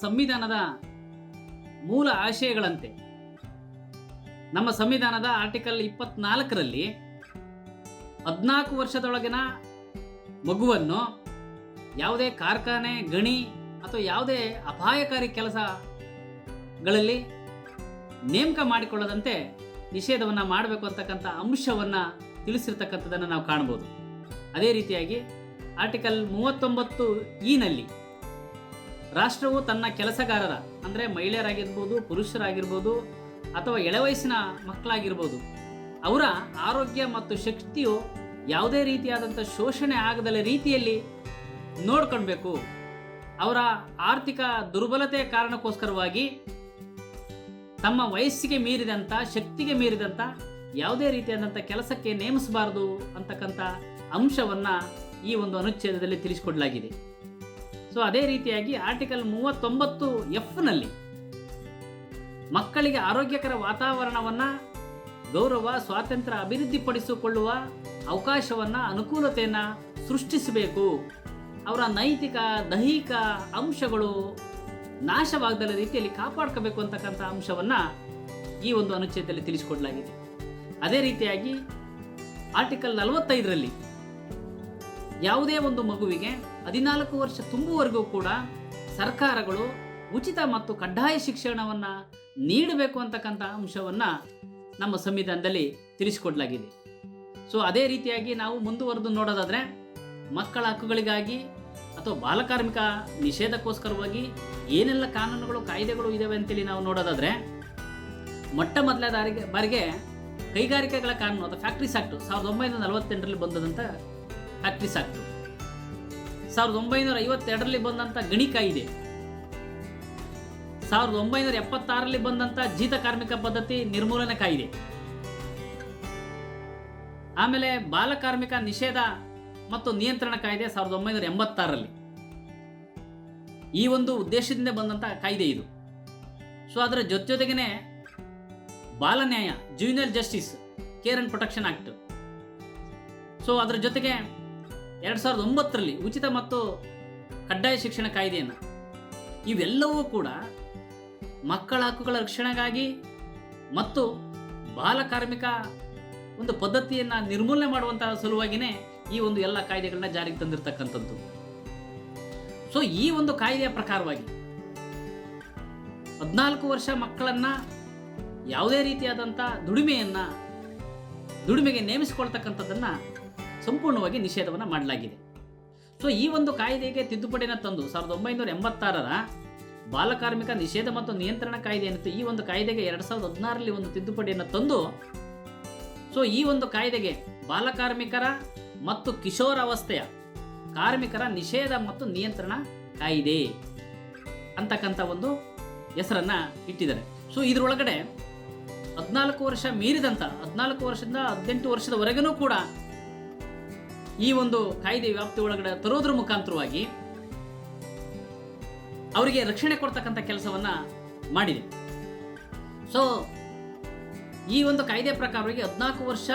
ಸಂವಿಧಾನದ ಮೂಲ ಆಶಯಗಳಂತೆ. ನಮ್ಮ ಸಂವಿಧಾನದ ಆರ್ಟಿಕಲ್ ಇಪ್ಪತ್ನಾಲ್ಕರಲ್ಲಿ ಹದಿನಾಲ್ಕು ವರ್ಷದೊಳಗಿನ ಮಗುವನ್ನು ಯಾವುದೇ ಕಾರ್ಖಾನೆ, ಗಣಿ ಅಥವಾ ಯಾವುದೇ ಅಪಾಯಕಾರಿ ಕೆಲಸಗಳಲ್ಲಿ ನೇಮಕ ಮಾಡಿಕೊಳ್ಳದಂತೆ ನಿಷೇಧವನ್ನು ಮಾಡಬೇಕು ಅಂತಕ್ಕಂಥ ಅಂಶವನ್ನು ತಿಳಿಸಿರ್ತಕ್ಕಂಥದ್ದನ್ನು ನಾವು ಕಾಣ್ಬೋದು ಅದೇ ರೀತಿಯಾಗಿ ಆರ್ಟಿಕಲ್ ಮೂವತ್ತೊಂಬತ್ತು ಈನಲ್ಲಿ ರಾಷ್ಟ್ರವು ತನ್ನ ಕೆಲಸಗಾರರ, ಅಂದರೆ ಮಹಿಳೆಯರಾಗಿರ್ಬೋದು, ಪುರುಷರಾಗಿರ್ಬೋದು, ಅಥವಾ ಎಳೆವಯಸ್ಸಿನ ಮಕ್ಕಳಾಗಿರ್ಬೋದು, ಅವರ ಆರೋಗ್ಯ ಮತ್ತು ಶಕ್ತಿಯು ಯಾವುದೇ ರೀತಿಯಾದಂಥ ಶೋಷಣೆ ಆಗದಲ್ಲ ರೀತಿಯಲ್ಲಿ ನೋಡ್ಕೊಳ್ಬೇಕು. ಅವರ ಆರ್ಥಿಕ ದುರ್ಬಲತೆ ಕಾರಣಕ್ಕೋಸ್ಕರವಾಗಿ ತಮ್ಮ ವಯಸ್ಸಿಗೆ ಮೀರಿದಂಥ, ಶಕ್ತಿಗೆ ಮೀರಿದಂಥ ಯಾವುದೇ ರೀತಿಯಾದಂಥ ಕೆಲಸಕ್ಕೆ ನೇಮಿಸಬಾರದು ಅಂತಕ್ಕಂಥ ಅಂಶವನ್ನು ಈ ಒಂದು ಅನುಚ್ಛೇದದಲ್ಲಿ ತಿಳಿಸಿಕೊಡಲಾಗಿದೆ. ಸೊ ಅದೇ ರೀತಿಯಾಗಿ ಆರ್ಟಿಕಲ್ ಮೂವತ್ತೊಂಬತ್ತು ಎಫ್ನಲ್ಲಿ ಮಕ್ಕಳಿಗೆ ಆರೋಗ್ಯಕರ ವಾತಾವರಣವನ್ನು ಗೌರವ, ಸ್ವಾತಂತ್ರ್ಯ ಅಭಿವೃದ್ಧಿಪಡಿಸಿಕೊಳ್ಳುವ ಅವಕಾಶವನ್ನು, ಅನುಕೂಲತೆಯನ್ನು ಸೃಷ್ಟಿಸಬೇಕು. ಅವರ ನೈತಿಕ, ದೈಹಿಕ ಅಂಶಗಳು ನಾಶವಾಗದ ರೀತಿಯಲ್ಲಿ ಕಾಪಾಡ್ಕೋಬೇಕು ಅಂತಕ್ಕಂಥ ಅಂಶವನ್ನು ಈ ಒಂದು ಅನುಚ್ಛೇದದಲ್ಲಿ ತಿಳಿಸಿಕೊಡಲಾಗಿದೆ. ಅದೇ ರೀತಿಯಾಗಿ ಆರ್ಟಿಕಲ್ ನಲವತ್ತೈದರಲ್ಲಿ ಯಾವುದೇ ಒಂದು ಮಗುವಿಗೆ ಹದಿನಾಲ್ಕು ವರ್ಷ ತುಂಬುವವರೆಗೂ ಕೂಡ ಸರ್ಕಾರಗಳು ಉಚಿತ ಮತ್ತು ಕಡ್ಡಾಯ ಶಿಕ್ಷಣವನ್ನು ನೀಡಬೇಕು ಅಂತಕ್ಕಂಥ ಅಂಶವನ್ನು ನಮ್ಮ ಸಂವಿಧಾನದಲ್ಲಿ ತಿಳಿಸಿಕೊಡಲಾಗಿದೆ. ಸೊ ಅದೇ ರೀತಿಯಾಗಿ ನಾವು ಮುಂದುವರೆದು ನೋಡೋದಾದರೆ ಮಕ್ಕಳ ಹಕ್ಕುಗಳಿಗಾಗಿ ಅಥವಾ ಬಾಲಕಾರ್ಮಿಕ ನಿಷೇಧಕ್ಕೋಸ್ಕರವಾಗಿ ಏನೆಲ್ಲ ಕಾನೂನುಗಳು, ಕಾಯ್ದೆಗಳು ಇದಾವೆ ಅಂತೇಳಿ ನಾವು ನೋಡೋದಾದರೆ ಮೊಟ್ಟ ಮೊದಲ ಬಾರಿಗೆ ಕೈಗಾರಿಕೆಗಳ ಕಾನೂನು, ಅಥವಾ ಫ್ಯಾಕ್ಟ್ರೀಸ್ ಆಕ್ಟ್ ಸಾವಿರದ ಒಂಬೈನೂರ ನಲವತ್ತೆಂಟರಲ್ಲಿ ಬಂದದಂಥ ಫ್ಯಾಕ್ಟ್ರೀಸ್ ಆಗ್ತದೆ ಸಾವಿರದ ಒಂಬೈನೂರ ಐವತ್ತೆರಡರಲ್ಲಿ ಬಂದಂಥ ಗಣಿ ಕಾಯಿದೆ. ಸಾವಿರದ ಒಂಬೈನೂರ ಎಪ್ಪತ್ತಾರರಲ್ಲಿ ಬಂದಂಥ ಜೀತ ಕಾರ್ಮಿಕ ಪದ್ಧತಿ ನಿರ್ಮೂಲನೆ ಕಾಯಿದೆ. ಆಮೇಲೆ ಬಾಲಕಾರ್ಮಿಕ ನಿಷೇಧ ಮತ್ತು ನಿಯಂತ್ರಣ ಕಾಯ್ದೆ ಸಾವಿರದ ಒಂಬೈನೂರ ಎಂಬತ್ತಾರರಲ್ಲಿ ಈ ಒಂದು ಉದ್ದೇಶದಿಂದ ಬಂದಂಥ ಕಾಯ್ದೆ ಇದು. ಸೊ ಅದರ ಜೊತೆ ಜೊತೆಗೇನೆ ಬಾಲ ನ್ಯಾಯ junior justice care and protection act so ಅದರ ಜೊತೆಗೆ ಎರಡು ಸಾವಿರದ ಒಂಬತ್ತರಲ್ಲಿ ಉಚಿತ ಮತ್ತು ಕಡ್ಡಾಯ ಶಿಕ್ಷಣ ಕಾಯ್ದೆಯನ್ನು. ಇವೆಲ್ಲವೂ ಕೂಡ ಮಕ್ಕಳ ಹಕ್ಕುಗಳ ರಕ್ಷಣೆಗಾಗಿ ಮತ್ತು ಬಾಲಕಾರ್ಮಿಕ ಒಂದು ಪದ್ಧತಿಯನ್ನು ನಿರ್ಮೂಲನೆ ಮಾಡುವಂತಹ ಸಲುವಾಗಿನೇ ಈ ಒಂದು ಎಲ್ಲ ಕಾಯ್ದೆಗಳನ್ನ ಜಾರಿಗೆ ತಂದಿರತಕ್ಕಂಥದ್ದು. ಸೊ ಈ ಒಂದು ಕಾಯ್ದೆಯ ಪ್ರಕಾರವಾಗಿ ಹದಿನಾಲ್ಕು ವರ್ಷ ಮಕ್ಕಳನ್ನ ಯಾವುದೇ ರೀತಿಯಾದಂಥ ದುಡಿಮೆಯನ್ನ, ದುಡಿಮೆಗೆ ನೇಮಿಸಿಕೊಳ್ತಕ್ಕಂಥದ್ದನ್ನ ಸಂಪೂರ್ಣವಾಗಿ ನಿಷೇಧವನ್ನು ಮಾಡಲಾಗಿದೆ. ಸೊ ಈ ಒಂದು ಕಾಯ್ದೆಗೆ ತಿದ್ದುಪಡಿನ ತಂದು ಸಾವಿರದ ಒಂಬೈನೂರ ಎಂಬತ್ತಾರರ ಬಾಲಕಾರ್ಮಿಕ ನಿಷೇಧ ಮತ್ತು ನಿಯಂತ್ರಣ ಕಾಯ್ದೆ ಏನಿತ್ತು, ಈ ಒಂದು ಕಾಯ್ದೆಗೆ ಎರಡು ಸಾವಿರದ ಹದಿನಾರರಲ್ಲಿ ಒಂದು ತಿದ್ದುಪಡಿಯನ್ನು ತಂದು ಸೊ ಈ ಒಂದು ಕಾಯ್ದೆಗೆ ಬಾಲಕಾರ್ಮಿಕರ ಮತ್ತು ಕಿಶೋರಾವಸ್ಥೆಯ ಕಾರ್ಮಿಕರ ನಿಷೇಧ ಮತ್ತು ನಿಯಂತ್ರಣ ಕಾಯ್ದೆ ಅಂತಕ್ಕಂಥ ಒಂದು ಹೆಸರನ್ನ ಇಟ್ಟಿದ್ದಾರೆ. ಸೊ ಇದರೊಳಗಡೆ ಹದಿನಾಲ್ಕು ವರ್ಷ ಮೀರಿದಂಥ ಹದಿನಾಲ್ಕು ವರ್ಷದಿಂದ ಹದಿನೆಂಟು ವರ್ಷದವರೆಗೂ ಕೂಡ ಈ ಒಂದು ಕಾಯ್ದೆ ವ್ಯಾಪ್ತಿ ಒಳಗಡೆ ತರೋದ್ರ ಮುಖಾಂತರವಾಗಿ ಅವರಿಗೆ ರಕ್ಷಣೆ ಕೊಡ್ತಕ್ಕಂಥ ಕೆಲಸವನ್ನ ಮಾಡಿದೆ. ಸೊ ಈ ಒಂದು ಕಾಯ್ದೆ ಪ್ರಕಾರವಾಗಿ ಹದಿನಾಲ್ಕು ವರ್ಷ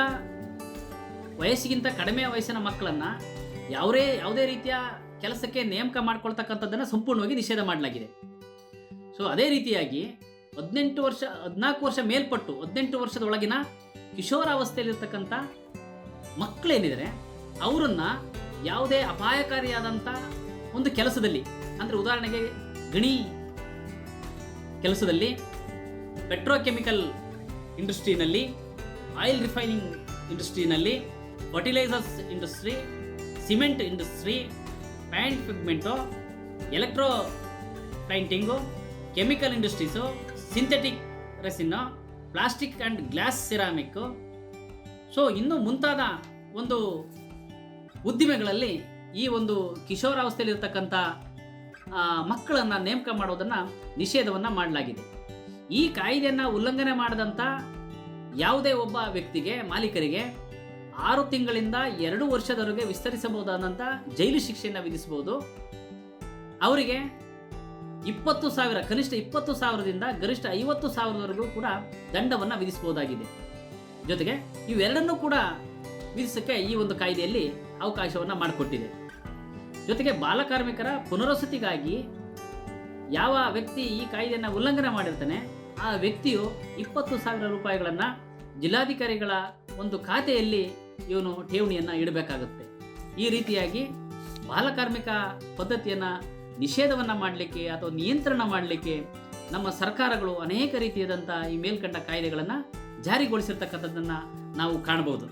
ವಯಸ್ಸಿಗಿಂತ ಕಡಿಮೆ ವಯಸ್ಸಿನ ಮಕ್ಕಳನ್ನ ಯಾವುದೇ ಯಾವುದೇ ರೀತಿಯ ಕೆಲಸಕ್ಕೆ ನೇಮಕ ಮಾಡ್ಕೊಳ್ತಕ್ಕಂಥದ್ದನ್ನು ಸಂಪೂರ್ಣವಾಗಿ ನಿಷೇಧ ಮಾಡಲಾಗಿದೆ. ಸೊ ಅದೇ ರೀತಿಯಾಗಿ ಹದಿನೆಂಟು ವರ್ಷ, ಹದಿನಾಲ್ಕು ವರ್ಷ ಮೇಲ್ಪಟ್ಟು ಹದಿನೆಂಟು ವರ್ಷದ ಒಳಗಿನ ಕಿಶೋರಾವಸ್ಥೆಯಲ್ಲಿರ್ತಕ್ಕಂಥ ಮಕ್ಕಳೇನಿದ್ದಾರೆ ಅವರನ್ನ ಯಾವುದೇ ಅಪಾಯಕಾರಿಯಾದಂಥ ಒಂದು ಕೆಲಸದಲ್ಲಿ, ಅಂದರೆ ಉದಾಹರಣೆಗೆ ಗಣಿ ಕೆಲಸದಲ್ಲಿ ಪೆಟ್ರೋಕೆಮಿಕಲ್ ಇಂಡಸ್ಟ್ರಿನಲ್ಲಿ oil refining ಇಂಡಸ್ಟ್ರಿನಲ್ಲಿ fertilizers industry cement industry paint pigment electro painting chemical industries synthetic resin plastic and glass ceramic so ಇನ್ನೂ ಮುಂತಾದ ಒಂದು ಉದ್ದಿಮೆಗಳಲ್ಲಿ ಈ ಒಂದು ಕಿಶೋರಾವಸ್ಥೆಯಲ್ಲಿರ್ತಕ್ಕಂಥ ಮಕ್ಕಳನ್ನು ನೇಮಕ ಮಾಡೋದನ್ನು ನಿಷೇಧವನ್ನು ಮಾಡಲಾಗಿದೆ. ಈ ಕಾಯ್ದೆಯನ್ನು ಉಲ್ಲಂಘನೆ ಮಾಡಿದಂಥ ಯಾವುದೇ ಒಬ್ಬ ವ್ಯಕ್ತಿಗೆ, ಮಾಲೀಕರಿಗೆ ಆರು ತಿಂಗಳಿಂದ ಎರಡು ವರ್ಷದವರೆಗೆ ವಿಸ್ತರಿಸಬಹುದಾದಂಥ ಜೈಲು ಶಿಕ್ಷೆಯನ್ನು ವಿಧಿಸಬಹುದು. ಅವರಿಗೆ ಇಪ್ಪತ್ತು ಸಾವಿರ, ಕನಿಷ್ಠ ಇಪ್ಪತ್ತು ಸಾವಿರದಿಂದ ಗರಿಷ್ಠ ಐವತ್ತು ಸಾವಿರದವರೆಗೂ ಕೂಡ ದಂಡವನ್ನು ವಿಧಿಸಬಹುದಾಗಿದೆ. ಜೊತೆಗೆ ಇವೆರಡನ್ನೂ ಕೂಡ ವಿಧಿಸಕ್ಕೆ ಈ ಒಂದು ಕಾಯ್ದೆಯಲ್ಲಿ ಅವಕಾಶವನ್ನು ಮಾಡಿಕೊಟ್ಟಿದೆ. ಜೊತೆಗೆ ಬಾಲಕಾರ್ಮಿಕರ ಪುನರ್ವಸತಿಗಾಗಿ ಯಾವ ವ್ಯಕ್ತಿ ಈ ಕಾಯ್ದೆಯನ್ನು ಉಲ್ಲಂಘನೆ ಮಾಡಿರ್ತಾನೆ, ಆ ವ್ಯಕ್ತಿಯು ಇಪ್ಪತ್ತು ಸಾವಿರ ರೂಪಾಯಿಗಳನ್ನು ಜಿಲ್ಲಾಧಿಕಾರಿಗಳ ಒಂದು ಖಾತೆಯಲ್ಲಿ ಇವನು ಠೇವಣಿಯನ್ನು ಇಡಬೇಕಾಗುತ್ತೆ. ಈ ರೀತಿಯಾಗಿ ಬಾಲಕಾರ್ಮಿಕ ಪದ್ಧತಿಯನ್ನು ನಿಷೇಧವನ್ನು ಮಾಡಲಿಕ್ಕೆ ಅಥವಾ ನಿಯಂತ್ರಣ ಮಾಡಲಿಕ್ಕೆ ನಮ್ಮ ಸರ್ಕಾರಗಳು ಅನೇಕ ರೀತಿಯಾದಂಥ ಈ ಮೇಲ್ಕಂಡ ಕಾಯ್ದೆಗಳನ್ನು ಜಾರಿಗೊಳಿಸಿರ್ತಕ್ಕಂಥದ್ದನ್ನು ನಾವು ಕಾಣಬಹುದು.